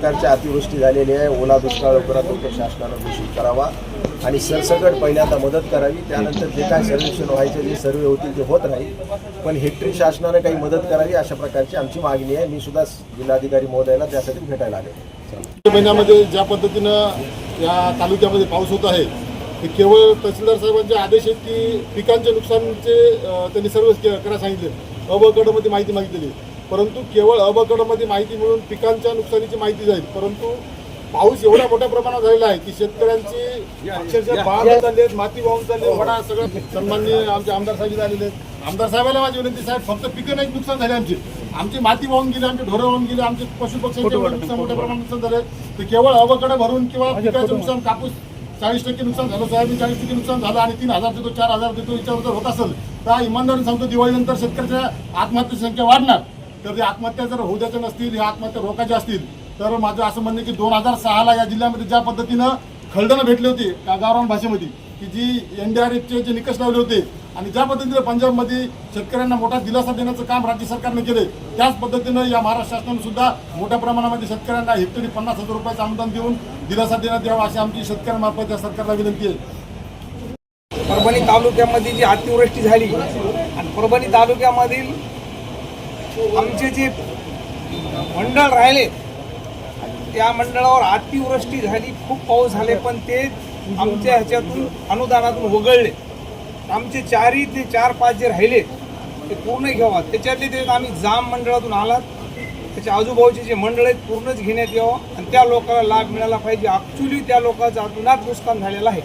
प्रकारच्या अतिवृष्टी झालेली आहे. ओला दुष्काळ लवकरात लवकर शासनानं घोषित करावा आणि सरसकट पहिल्यांदा मदत करावी. त्यानंतर जे काय सर्वेक्षण व्हायचे जे सर्वे होतील ते होत राहील. पण हेक्टरी शासनानं काही मदत करावी अशा प्रकारची आमची मागणी आहे. मी सुद्धा जिल्हाधिकारी महोदयाला त्यासाठी भेटायला आले महिन्यामध्ये ज्या पद्धतीनं या तालुक्यामध्ये पाऊस होत आहे ते केवळ तहसीलदार साहेबांचे आदेश आहेत की पिकांच्या नुकसानचे त्यांनी सर्व के- करायला सांगितले. अ माहिती मागितलेली परंतु केवळ अ ब कडमध्ये माहिती मिळून पिकांच्या नुकसानीची माहिती जाईल. परंतु पाऊस एवढ्या मोठ्या प्रमाणात झालेला आहे की शेतकऱ्यांची अक्षरशः बाग चालले आहेत माती वाहून चालले वडा सगळं सन्माननीय आमचे आमदार साहेब आलेले आहेत. आमदार साहेबाला माझी विनंती साहेब फक्त पिकं नाही नुकसान झाले आमची. आमची माती वाहून गेली आमचे ढोरं वाहून गेले आमचे पशु पक्ष्यांचे नुकसान मोठ्या प्रमाणात नुकसान झाले तर केवळ अवकडे भरून किंवा पिकाचं नुकसान कापूस चाळीस टक्के नुकसान झालं सोयाबीन चाळीस टक्के नुकसान झालं आणि तीन हजार देतो चार हजार देतो याच्यावर जर होत असेल तर इमानदारी सांगतो दिवाळीनंतर शेतकऱ्याच्या आत्महत्येची संख्या वाढणार. तर ते आत्महत्या जर होऊ द्यायच्या नसतील ह्या आत्महत्या रोखायच्या असतील तर माझं असं म्हणणं की दोन हजार सहाला या जिल्ह्यामध्ये ज्या पद्धतीनं खलडनं भेटले होते गावरान भाषेमध्ये की जी एन डी आर एफचे जे निकष लावले होते आणि ज्या पद्धतीने पंजाबमध्ये शेतकऱ्यांना मोठा दिलासा देण्याचं काम राज्य सरकारने केले त्याच पद्धतीनं या महाराष्ट्र शासनाने सुद्धा मोठ्या प्रमाणामध्ये शेतकऱ्यांना हेक्टरी पन्नास हजार रुपयाचं अनुदान देऊन दिलासा देण्यात यावा अशी आमची शेतकऱ्यांमार्फत या सरकारला विनंती आहे. परभणी तालुक्यामध्ये जी अतिवृष्टी झाली आणि परभणी तालुक्यामधील आमचे जे मंडळ राहिले त्या मंडळावर अतिवृष्टी झाली खूप पाऊस झाले पण ते आमच्या ह्याच्यातून अनुदानातून वगळले. आमचे चारही ते चार पाच जे राहिले ते पूर्ण घ्यावा. त्याच्यातले ते आम्ही जाम मंडळातून आलात. त्याच्या आजूबाजूचे जे मंडळ आहेत पूर्णच घेण्यात यावं. आणि त्या लोकांना लाभ मिळाला पाहिजे. ॲक्च्युली त्या लोकांचं अतोनात नुकसान झालेलं आहे.